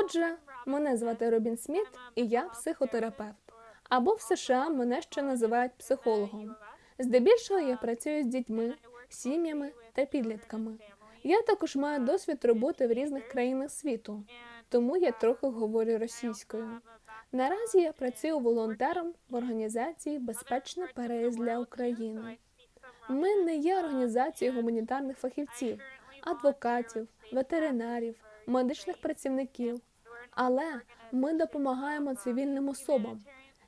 Отже, мене звати Робін Сміт, і я психотерапевт. Або в США мене ще називають психологом. Здебільшого я працюю з дітьми, сім'ями та підлітками. Я також маю досвід роботи в різних країнах світу, тому я трохи говорю російською. Наразі я працюю волонтером в організації Безпечний переїзд для України. Ми не є організацією гуманітарних фахівців, адвокатів, ветеринарів, медичних працівників, але ми допомагаємо цивільним особам,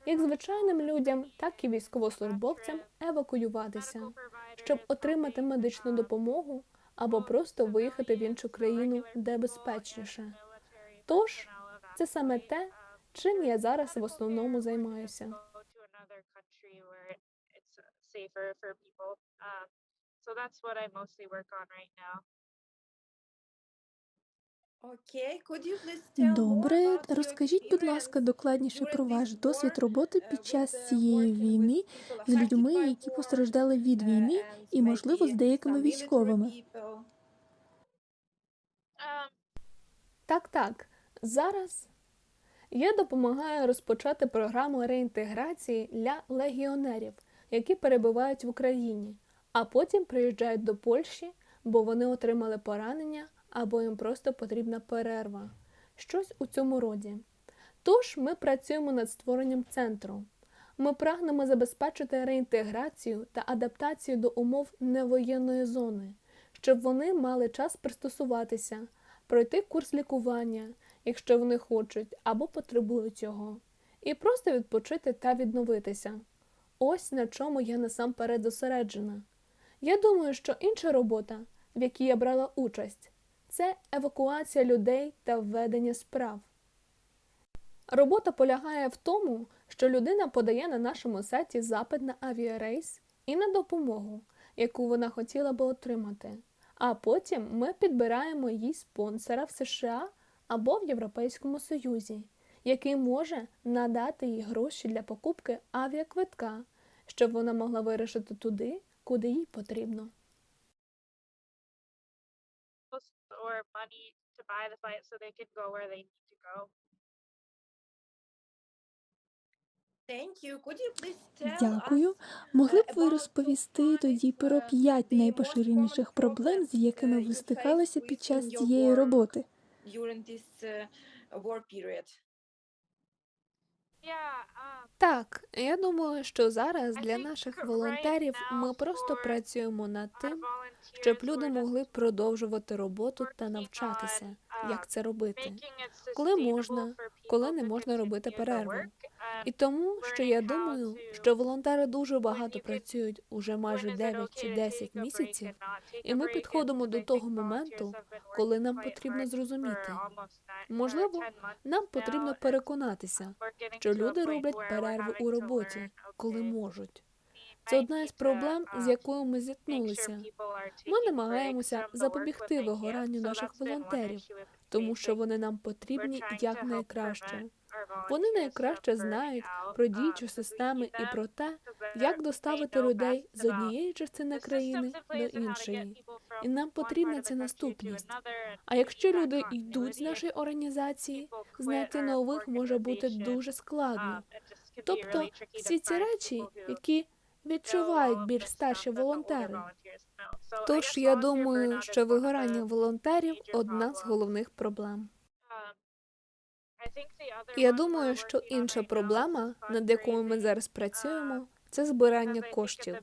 як звичайним людям, так і військовослужбовцям евакуюватися, щоб отримати медичну допомогу або просто виїхати в іншу країну, де безпечніше. Тож це саме те, чим я зараз в основному займаюся. So that's what I mostly work on right now. Добре, розкажіть, будь ласка, докладніше про ваш досвід роботи uh, під час uh, цієї війни з людьми, які постраждали від uh, війни, і, можливо, з деякими військовими. Um, Так, так. Зараз я допомагаю розпочати програму реінтеграції для легіонерів, які перебувають в Україні, а потім приїжджають до Польщі, бо вони отримали поранення або їм просто потрібна перерва. Щось у цьому роді. Тож ми працюємо над створенням центру. Ми прагнемо забезпечити реінтеграцію та адаптацію до умов невоєнної зони, щоб вони мали час пристосуватися, пройти курс лікування, якщо вони хочуть або потребують цього, і просто відпочити та відновитися. Ось на чому я насамперед зосереджена. Я думаю, що інша робота, в якій я брала участь, це евакуація людей та введення справ. Робота полягає в тому, що людина подає на нашому сайті запит на авіарейс і на допомогу, яку вона хотіла би отримати. А потім ми підбираємо їй спонсора в США або в Європейському Союзі, який може надати їй гроші для покупки авіаквитка, щоб вона могла вирішити туди, куди їй потрібно. Or money to buy the flight so they can go where they need to go. Thank you. Could you please tell Дякую. Могли б uh, ви розповісти тоді про uh, п'ять найпоширеніших проблем, з якими uh, ви стикалися під час цієї work роботи? Так, я думаю, що зараз для наших волонтерів ми просто працюємо над тим, щоб люди могли продовжувати роботу та навчатися, як це робити, коли можна, коли не можна робити перерву. Um, І тому, що я думаю, що волонтери дуже багато працюють уже майже is it 9 okay чи to 10 take a break місяців, і ми підходимо до того моменту, коли нам потрібно зрозуміти. Можливо, 10 months нам потрібно переконатися, що люди роблять перерви у роботі, коли можуть. Це одна із проблем, з um, якою ми зіткнулися. Ми намагаємося запобігти вигоранню наших волонтерів, тому що вони нам потрібні якнайкраще. Вони найкраще знають про um, діючі системи і про те, як доставити людей з однієї частини країни до іншої. І нам потрібна ця наступність. А якщо люди йдуть з нашої організації, знайти нових може бути дуже um, складно. Тобто всі ці речі, які відчувають більш старші волонтери. Тож я думаю, що вигорання волонтерів одна з головних проблем. Um, I think the other Я думаю, що інша проблема, над якою ми зараз працюємо, це збирання коштів.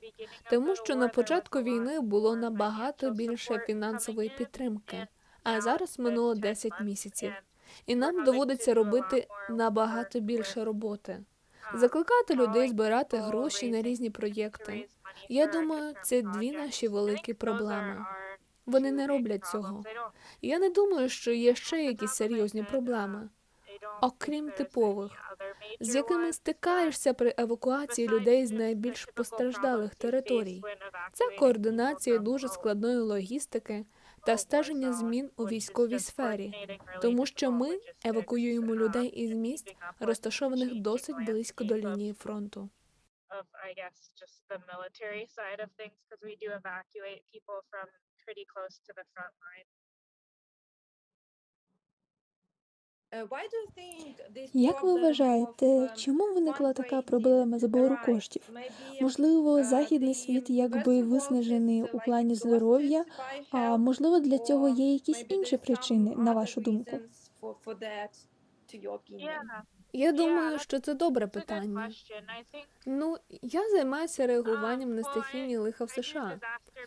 Тому що на початку війни було набагато більше фінансової підтримки, а зараз минуло 10 10 місяців, і нам доводиться робити набагато більше роботи. Закликати людей збирати гроші на різні проєкти. Я думаю, це дві наші великі проблеми. Вони не роблять цього. Я не думаю, що є ще якісь серйозні проблеми, окрім типових, з якими стикаєшся при евакуації людей з найбільш постраждалих територій. Це координація дуже складної логістики та стеження змін у військовій сфері, тому що ми евакуюємо um, людей із місць, розташованих досить близько до лінії фронту. of, I guess, just the military. Uh, why do you think this Як ви вважаєте, um, чому виникла така проблема збору коштів? Можливо, uh, західний світ якби виснажений uh, у плані здоров'я, а можливо для цього є якісь інші причини, на вашу думку? Я думаю, що це добре питання. Ну, я займаюся реагуванням на стихійні лиха в США.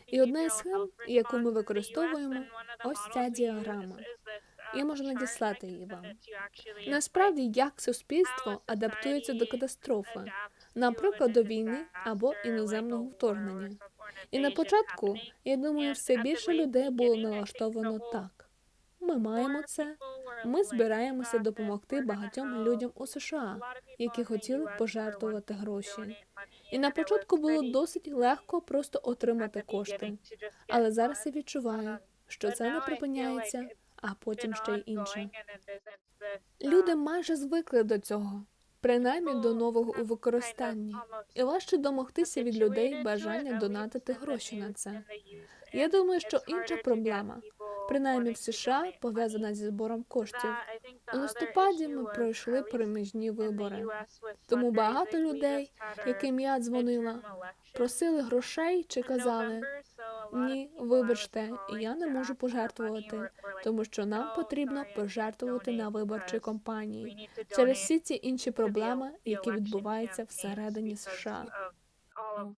І одна із схем, яку ми використовуємо, ось ця діаграма. Я можу надіслати її вам. Насправді, як суспільство адаптується до катастрофи, наприклад, до війни або іноземного вторгнення. І на початку, я думаю, все більше людей було налаштовано так. Ми маємо це, ми збираємося допомогти багатьом людям у США, які хотіли пожертвувати гроші. І на початку було досить легко просто отримати кошти. Але зараз я відчуваю, Um, що це не припиняється, а потім ще й інше. Люди um, майже звикли до цього, принаймні до нового у використанні. І важче домогтися від людей бажання донатити гроші на це. Я думаю, що інша проблема, принаймні в США, пов'язана зі збором коштів. У листопаді ми пройшли the вибори. Тому багато людей, яким я дзвонила, просили грошей чи казали, Ні, вибачте, я не можу пожертвувати, тому що нам "Oh, потрібно пожертвувати на donate виборчі because we кампанії через всі ці інші проблеми, які відбуваються всередині США. um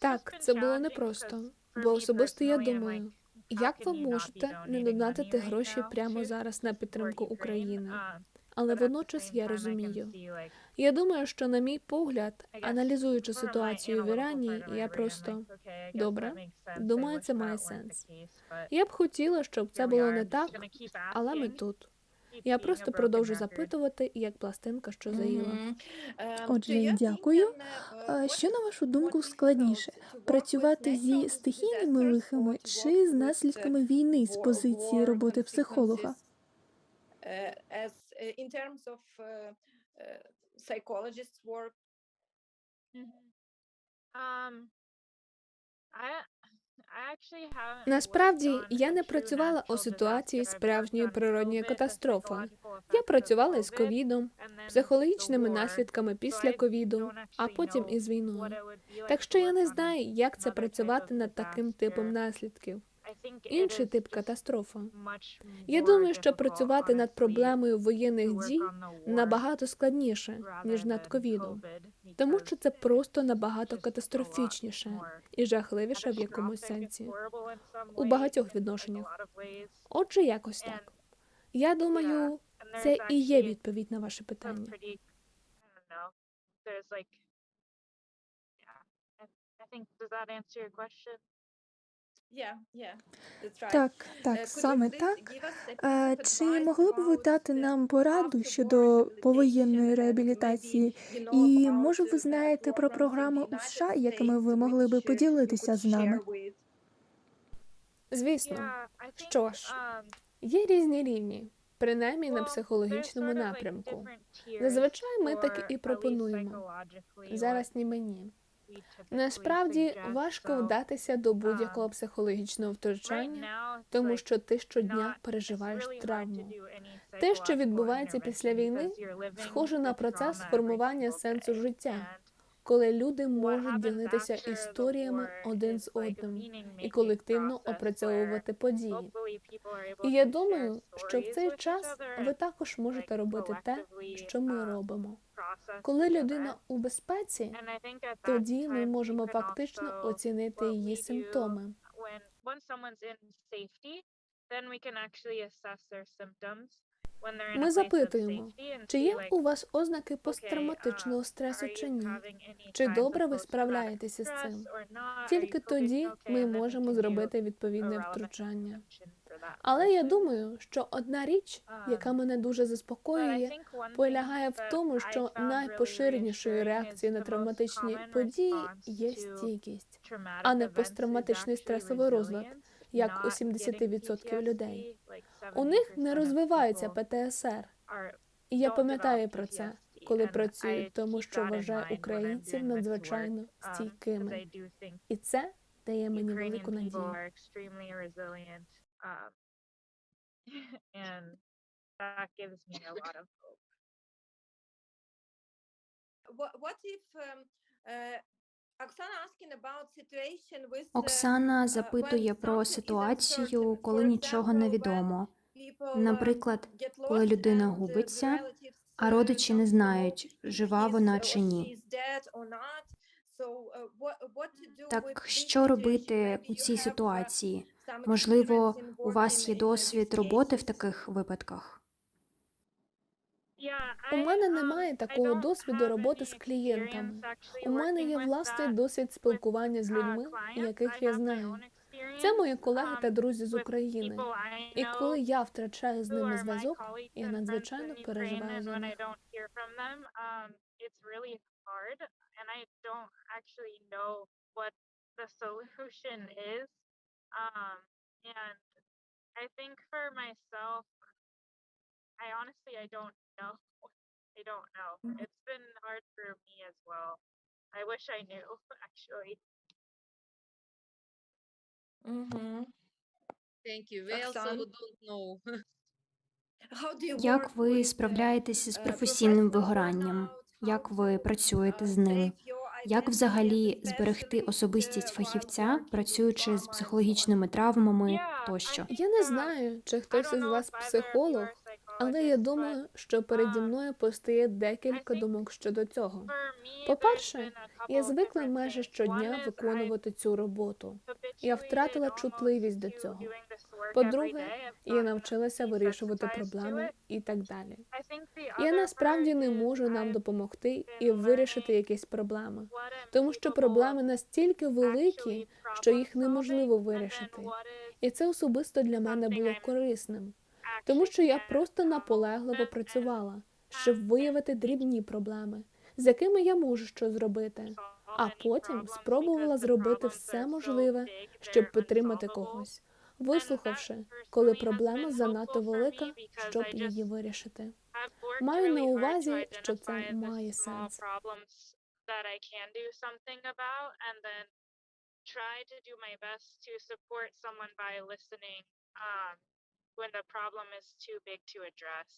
Так, це було непросто, бо особисто я думаю, як ви можете не донатити гроші прямо зараз на підтримку? України? Але водночас я розумію. Я думаю, що на мій погляд, аналізуючи ситуацію в Ірані, я просто добре, думаю, це має сенс. Я б хотіла, щоб це було не так, але ми тут. Я просто продовжу запитувати, як пластинка, що заїла. Ем, Отже, дякую. е, Що на вашу думку складніше? Працювати зі стихійними лихами чи з наслідками війни з позиції роботи психолога? Е, е, in terms of е, е, psychologists work Um, Насправді, я не працювала у ситуації справжньої природньої катастрофи. Я працювала із ковідом, психологічними наслідками після ковіду, а потім із війною. Так що я не знаю, як це працювати над таким типом наслідків. Інший тип much Я думаю, що працювати над проблемою воєнних дій набагато складніше, ніж над ковідом, тому що це просто набагато катастрофічніше і жахливіше в якомусь сенсі. У багатьох відношеннях. Отже, якось так. Я думаю, це і є відповідь на ваше питання. I think, does that answer your question? Yeah, yeah, that's right. Так, Е, так, саме так. Чи могли б ви дати нам пораду щодо повоєнної реабілітації? І може ви знаєте про програми у США, якими ви могли би uh, поділитися з нами? Звісно, Що ж, um, є різні рівні, принаймні на психологічному напрямку. Зазвичай ми так і пропонуємо. Зараз ні мені. Насправді важко вдатися до будь-якого um, психологічного втручання, тому що ти щодня переживаєш травму. Те, що відбувається після війни, схоже на процес формування сенсу життя, коли люди можуть ділитися історіями один з одним і колективно опрацьовувати події. І я думаю, що в цей час ви також можете робити те, що ми um, робимо. Коли людина у безпеці, тоді ми можемо фактично оцінити її симптоми. when someone's in safety, then we can actually assess their symptoms Ми запитуємо, Чи є у вас ознаки okay, посттравматичного стресу чи ні? Чи добре ви справляєтеся з цим? Тільки тоді ми можемо зробити відповідне втручання. Але я думаю, що одна річ, яка Um, мене дуже заспокоює, полягає в тому, що найпоширенішою реакцією на травматичні події є стійкість, а не посттравматичний стресовий розлад, як у not getting 70% людей. У них не 70% of розвивається ПТСР. І я пам'ятаю про це, PTSD, коли працюю, тому що вважаю українців надзвичайно um, стійкими. І це дає мені велику надію. um, and that gives me a lot of hope. What, what if um, uh, Uh, Оксана uh, запитує про ситуацію, коли нічого не відомо. um, Наприклад, коли людина uh, губиться, а uh, родичі не знають, жива вона чи ні. uh, Так що робити у цій uh, ситуації? Можливо, у вас є досвід роботи в таких випадках? У мене um, немає такого досвіду роботи з клієнтами. У мене є власний досвід спілкування з uh, людьми, яких я знаю. Це мої колеги та um, друзі з України. І коли я втрачаю з ними зв'язок, я надзвичайно переживаю за них. um. Um, I honestly I don't know. I don't know. Mhm. It's been hard for me as well. I wish I knew actually. Mhm. Thank you. We also Оксан? don't know. How do you work Як ви with, uh, справляєтеся з uh, професійним professional вигоранням? burnout? Як How ви працюєте uh, з ним? Як взагалі зберегти особистість uh, фахівця, працюючи з психологічними травмами тощо? Я не um, знаю, чи хтось із вас психолог, але я думаю, що переді мною постає декілька думок щодо цього. По-перше, я звикла майже щодня виконувати цю роботу. Я втратила чутливість до цього. По-друге, я навчилася вирішувати проблеми і так далі. Я насправді не можу нам допомогти і вирішити якісь проблеми, тому що проблеми настільки великі, що їх неможливо вирішити. І це особисто для мене було корисним, тому що я просто наполегливо працювала, щоб виявити дрібні проблеми, з якими я можу щось зробити, а потім спробувала зробити все можливе, щоб підтримати когось, вислухавши, коли проблема занадто велика, щоб її вирішити. Маю на увазі, що це має сенс. try to do my best to support someone by listening um, when the problem is too big to address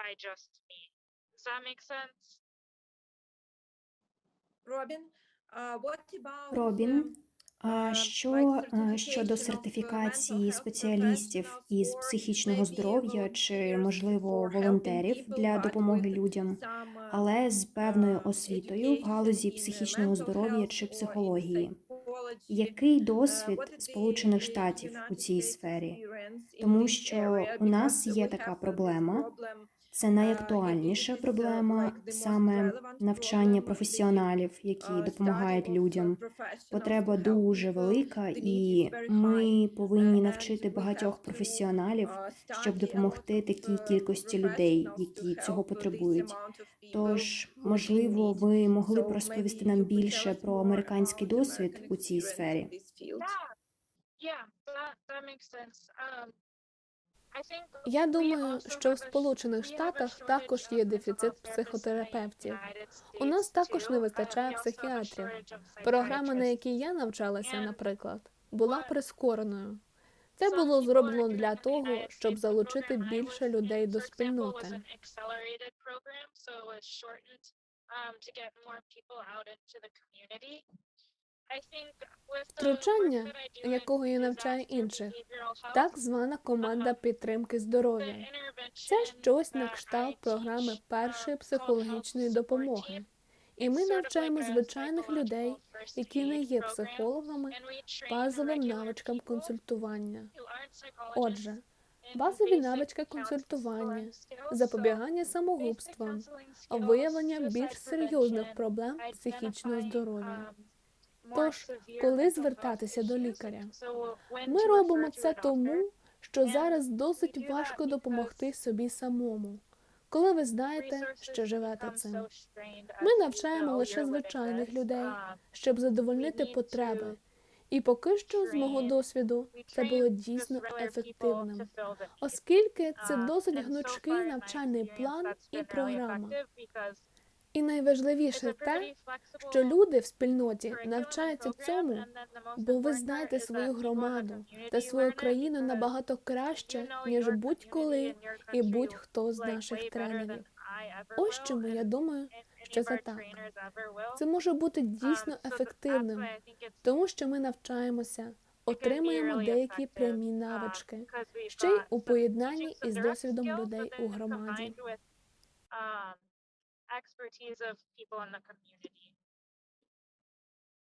by just me. Does that make sense? Robin, uh, what about, um, Робін, а що е, certification щодо uh, сертифікації health спеціалістів із or психічного maybe здоров'я чи, volunteers можливо, for helping волонтерів people, для but допомоги with людям, uh, але з певною uh, освітою в галузі education in, uh, психічного здоров'я health чи психології? Який Uh, досвід Сполучених Штатів у цій сфері? Тому що у нас є така uh, проблема. Це найактуальніша проблема саме навчання професіоналів, які допомагають людям. Потреба дуже велика, і ми повинні навчити багатьох професіоналів, щоб допомогти такій кількості людей, які цього потребують. Тож, можливо, ви могли б розповісти нам більше про американський досвід у цій сфері. Я думаю, що в Сполучених Штатах також є дефіцит психотерапевтів. У нас також не. Вистачає психіатрів. Програма, на якій я навчалася, наприклад, була прискореною. Це було зроблено для того, щоб залучити більше людей до спільноти. Втручання, якого я навчаю інших, Так звана команда підтримки здоров'я. Це щось на кшталт програми першої психологічної допомоги. І ми навчаємо звичайних людей, які не є психологами, базовим навичкам консультування. Отже, базові навички консультування, запобігання самогубствам, виявлення більш серйозних проблем психічного здоров'я. Тож, коли звертатися до лікаря? Ми робимо це тому, що зараз досить важко допомогти собі самому, коли ви знаєте, що живете цим. Ми навчаємо лише звичайних людей, щоб задовольнити потреби. І поки що, з мого досвіду, це було дійсно ефективним, оскільки це досить гнучкий навчальний план і програма. І найважливіше те, що люди в спільноті навчаються цьому, бо ви знаєте свою громаду та свою країну набагато краще, ніж будь-коли і будь-хто з наших тренерів. Ось чому я думаю, що це так. Це може бути Um, дійсно ефективним, тому що ми навчаємося, отримуємо деякі прямі um, навички, ще й у поєднанні із досвідом людей у громаді. Expertise of people in the community.